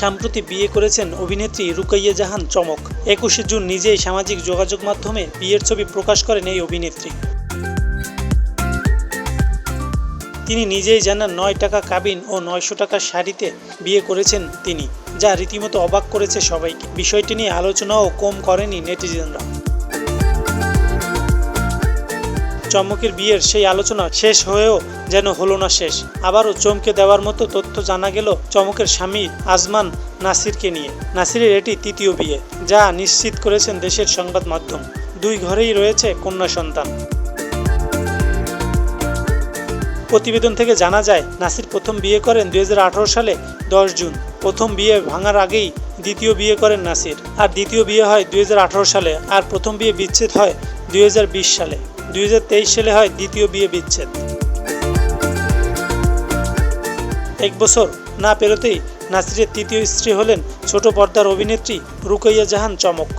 সম্প্রতি বিয়ে করেছেন অভিনেত্রী রুকাইয়া জাহান চমক। একুশে জুন নিজেই সামাজিক যোগাযোগ মাধ্যমে বিয়ের ছবি প্রকাশ করেন এই অভিনেত্রী। তিনি নিজেই জানান, নয় টাকা কাবিন ও নয়শো টাকা শাড়িতে বিয়ে করেছেন তিনি, যা রীতিমতো অবাক করেছে সবাইকে। বিষয়টি নিয়ে আলোচনাও কম করেনি নেটিজেনরা। চমকের বিয়ের সেই আলোচনা শেষ হয়েও যেন হলো না শেষ। আবারও চমকে দেওয়ার মতো তথ্য জানা গেল চমকের স্বামী আজমান নাসিরকে নিয়ে। নাসিরের এটি তৃতীয় বিয়ে, যা নিশ্চিত করেছেন দেশের সংবাদ মাধ্যম। দুই ঘরেই রয়েছে কন্যা সন্তান। প্রতিবেদন থেকে জানা যায়, নাসির প্রথম বিয়ে করেন দুই হাজার আঠেরো সালে, দশ জুন। প্রথম বিয়ে ভাঙার আগেই দ্বিতীয় বিয়ে করেন নাসির। আর দ্বিতীয় বিয়ে হয় দুই হাজার আঠেরো সালে, আর প্রথম বিয়ে বিচ্ছেদ হয় দুই হাজার বিশ সালে। দুই হাজার তেইশ সালে হয় দ্বিতীয় বিয়ে বিচ্ছেদ। এক বছর না পেরোতেই নাসিরের তৃতীয় স্ত্রী হলেন ছোট পর্দার অভিনেত্রী রুকাইয়া জাহান চমক।